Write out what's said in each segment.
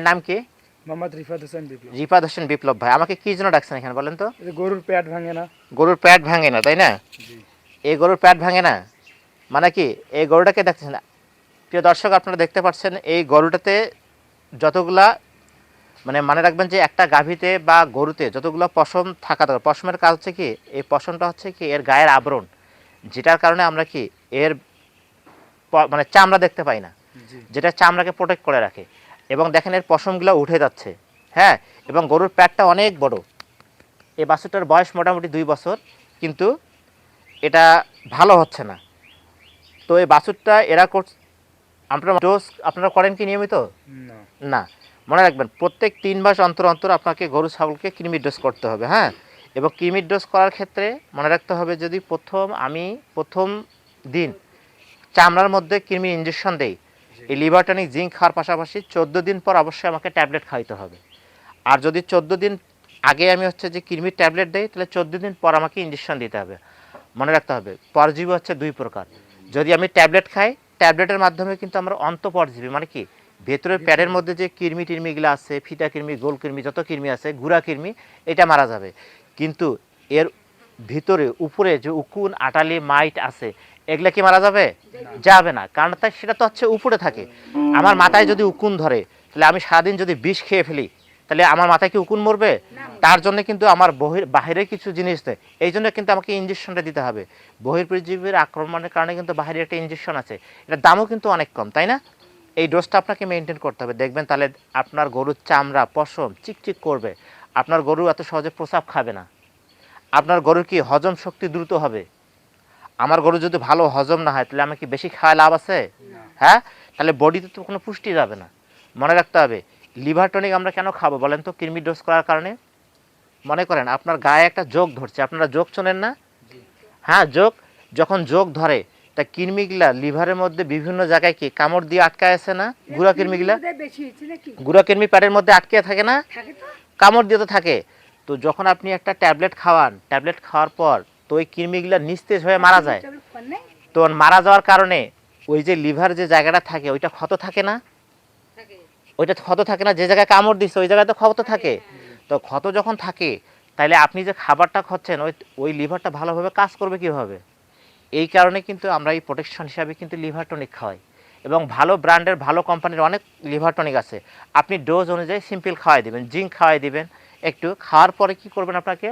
ভাইয়ের নাম কি? মোহাম্মদ রিফাত হোসেন বিপ্লব। রিফাত হোসেন বিপ্লব ভাই আমাকে কি জন্য ডাকছেন এখানে বলেন তো? গরুর পেট ভাঙে না। গরুর প্যাট ভাঙে না তাই না? এই গরুর প্যাট ভাঙে না? মানে কি এই গরুটাকে দেখতেছেন? প্রিয় দর্শক আপনারা দেখতে পাচ্ছেন এই গরুটাতে যতগুলা মানে মনে রাখবেন যে একটা গাভীতে বা গরুতে যতগুলো পশম থাকা দরকার। পশমের কাজ হচ্ছে কি এই পশমটা হচ্ছে কি এর গায়ের আবরণ যেটার কারণে আমরা কি এর মানে চামড়া দেখতে পাই না। যেটা চামড়াকে প্রোটেক্ট করে রাখে। এবং দেখেন এর পশমগুলো উঠে যাচ্ছে। হ্যাঁ এবং গরুর প্যাটটা অনেক বড়। এই বাছুরটার বয়স মোটামুটি দুই বছর কিন্তু এটা ভালো হচ্ছে না। তো এই বাছুরটা এরা কর আপনারা ডোজ আপনারা করেন কি নিয়মিত? না। না। মনে রাখবেন প্রত্যেক তিন মাস অন্তর অন্তর আপনাকে গরু ছাগলকে কৃমির ডোজ করতে হবে হ্যাঁ? এবং কৃমির ডোজ করার ক্ষেত্রে মনে রাখতে হবে যদি প্রথম আমি প্রথম দিন চামড়ার মধ্যে কৃমির ইঞ্জেকশন দেই এই লিভার টনিক জিঙ্ক খাওয়ার পাশাপাশি চোদ্দ দিন পর অবশ্যই আমাকে ট্যাবলেট খাইতে হবে। আর যদি চোদ্দ দিন আগে আমি হচ্ছে যে কৃমির ট্যাবলেট দেই তাহলে চোদ্দ দিন পর আমাকে ইঞ্জেকশন দিতে হবে। মনে রাখতে হবে পরজীবী হচ্ছে দুই প্রকার। যদি আমি ট্যাবলেট খাই ট্যাবলেটের মাধ্যমে কিন্তু আমার অন্ত পরজীবী মানে কি? ভেতরের প্যাডের মধ্যে যে কৃমি টির্মিগুলো আছে ফিতা কৃমি গোল কৃমি যত কৃমি আছে গুড়া কৃমি এটা মারা যাবে। কিন্তু এর ভিতরে উপরে যে উকুন আটালি মাইট আছে এগুলা কি মারা যাবে? যাবে না। কারণ তাই সেটা তো হচ্ছে উপরে থাকে। আমার মাথায় যদি উকুন ধরে তাহলে আমি সারাদিন যদি বিষ খেয়ে ফেলি তাহলে আমার মাথায় কি উকুন মরবে? তার জন্য কিন্তু আমার বহির বাহিরে কিছু জিনিস দেয় এই জন্য কিন্তু আমাকে ইঞ্জেকশনটা দিতে হবে। বহির্পৃথিবীর আক্রমণের কারণে কিন্তু বাহিরে একটা ইঞ্জেকশন আছে। এটার দামও কিন্তু অনেক কম তাই না? এই ডোজটা আপনাকে মেনটেন করতে হবে। দেখবেন তাহলে আপনার গরুর চামড়া পশম চিকচিক করবে। আপনার গরু এত সহজে প্রসাব খাবে না। আপনার গরুর কি হজম শক্তি দ্রুত হবে? আমার গরু যদি ভালো হজম না হয় তাহলে আমার কি বেশি খাওয়া লাভ আছে? হ্যাঁ? তাহলে বডিতে তো কোনো পুষ্টি যাবে না। মনে রাখতে হবে লিভার টনিক আমরা কেন খাব বলেন তো কৃমি ডোজ করার কারণে? মনে করেন আপনার গায়ে একটা যোগ ধরছে আপনারা যোগ শোনেন না? হ্যাঁ যোগ যখন যোগ ধরে তা কৃমিগুলা লিভারের মধ্যে বিভিন্ন জায়গায় কি কামড় দিয়ে আটকায় আছে না? গুড়া কৃমিগুলা? গুড়া কৃমি প্যাডের মধ্যে আটকে থাকে না? কামড় দিয়ে তো থাকে। তো যখন আপনি একটা ট্যাবলেট খাওয়ান ট্যাবলেট খাওয়ার পর তো ওই কৃমিগুলো নিস্তেজ হয়ে মারা যায়। তো মারা যাওয়ার কারণে ওই যে লিভার যে জায়গাটা থাকে ওইটা ক্ষত থাকে না? ওইটা ক্ষত থাকে না যে জায়গায় কামড় দিচ্ছে ওই জায়গায় তো ক্ষত থাকে। তো ক্ষত যখন থাকে তাহলে আপনি যে খাবারটা খাচ্ছেন ওই ওই লিভারটা ভালোভাবে কাজ করবে কীভাবে? এই কারণে কিন্তু আমরা এই প্রোটেকশন হিসাবে কিন্তু লিভার টনিক খাওয়াই। এবং ভালো ব্র্যান্ডের ভালো কোম্পানির অনেক লিভার টনিক আছে। আপনি ডোজ অনুযায়ী সিম্পল খাওয়াই দিবেন জিঙ্ক খাওয়াই দিবেন। একটু খাওয়ার পরে কি করবেন আপনাকে?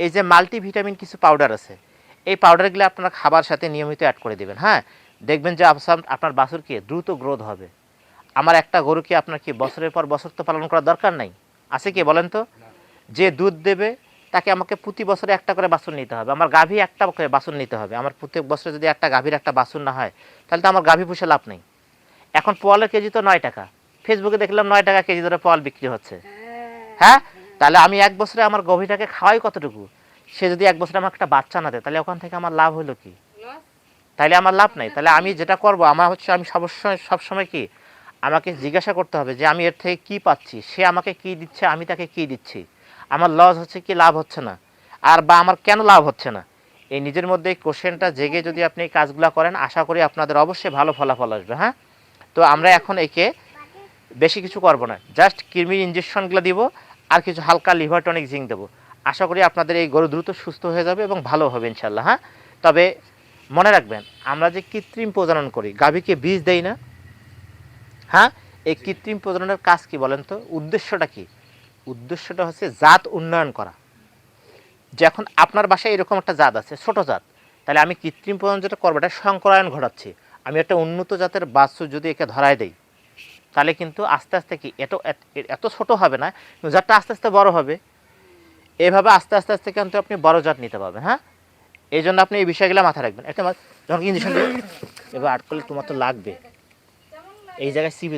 এই যে মাল্টিভিটামিন কিছু পাউডার আছে এই পাউডারগুলো আপনারা খাবার সাথে নিয়মিত অ্যাড করে দিবেন হ্যাঁ? দেখবেন যে আপনার বাছুর কি দ্রুত গ্রোথ হবে। আমার একটা গরু কি আপনার কি বছরের পর বছর তো পালন করার দরকার নাই? আছে কি বলেন তো? যে দুধ দেবে তাকে আমাকে প্রতি বছরে একটা করে বাসন নিতে হবে। আমার গাভী একটা করে বাসন নিতে হবে। আমার প্রত্যেক বছরে যদি একটা গাভীর একটা বাসন না হয় তাহলে তো আমার গাভী পুষে লাভ নেই। এখন পোয়ালের কেজি তো নয় টাকা। ফেসবুকে দেখলাম নয় টাকা কেজি ধরে পোয়াল বিক্রি হচ্ছে। হ্যাঁ? তাহলে আমি এক বছরে আমার গভীরটাকে খাওয়াই কতটুকু? সে যদি এক বছরে আমার একটা বাচ্চা না দেয় তাহলে ওখান থেকে আমার লাভ হলো কি? তাহলে আমার লাভ নাই। তাহলে আমি যেটা করব আমার হচ্ছে আমি সবসময় সবসময় কি? আমাকে জিজ্ঞাসা করতে হবে যে আমি এর থেকে কি পাচ্ছি? সে আমাকে কি দিচ্ছে আমি তাকে কি দিচ্ছি? আমার লস হচ্ছে কি লাভ হচ্ছে না। আর বা আমার কেন লাভ হচ্ছে না? এই নিজের মধ্যে এই কোশ্চেনটা জেগে যদি আপনি এই কাজগুলো করেন আশা করি আপনাদের অবশ্যই ভালো ফলাফল আসবে হ্যাঁ? তো আমরা এখন একে বেশি কিছু করব না। জাস্ট কৃমির ইঞ্জেকশনগুলো দিব আর কিছু হালকা লিভার টনিক জিঙ্ক দেবো। আশা করি আপনাদের এই গরু দ্রুত সুস্থ হয়ে যাবে এবং ভালো হবে ইনশাল্লাহ হ্যাঁ? তবে মনে রাখবেন আমরা যে কৃত্রিম প্রজনন করি গাভীকে বীজ দেই না হ্যাঁ? এই কৃত্রিম প্রজননের কাজ কি বলেন তো? উদ্দেশ্যটা কি? উদ্দেশ্যটা হচ্ছে জাত উন্নয়ন করা। যখন আপনার বাসায় এরকম একটা জাত আছে ছোট জাত তাহলে আমি কৃত্রিম প্রজনন যেটা করব এটা সংকরায়ন ঘটাচ্ছি। আমি একটা উন্নত জাতের বাচ্চু যদি একে ধরায় দেই তাহলে কিন্তু আস্তে আস্তে কি এত এত- ছোট হবে না জাতটা আস্তে আস্তে বড় হবে। এভাবে আস্তে আস্তে আস্তে কিন্তু আপনি বড় জাত নিতে পারবেন হ্যাঁ? এই জন্য আপনি এই বিষয়গুলো মাথায় রাখবেন। একটা যখন ইঞ্জেকশন এবার আট করলে তোমার তো লাগবে। এই জায়গায় সিবি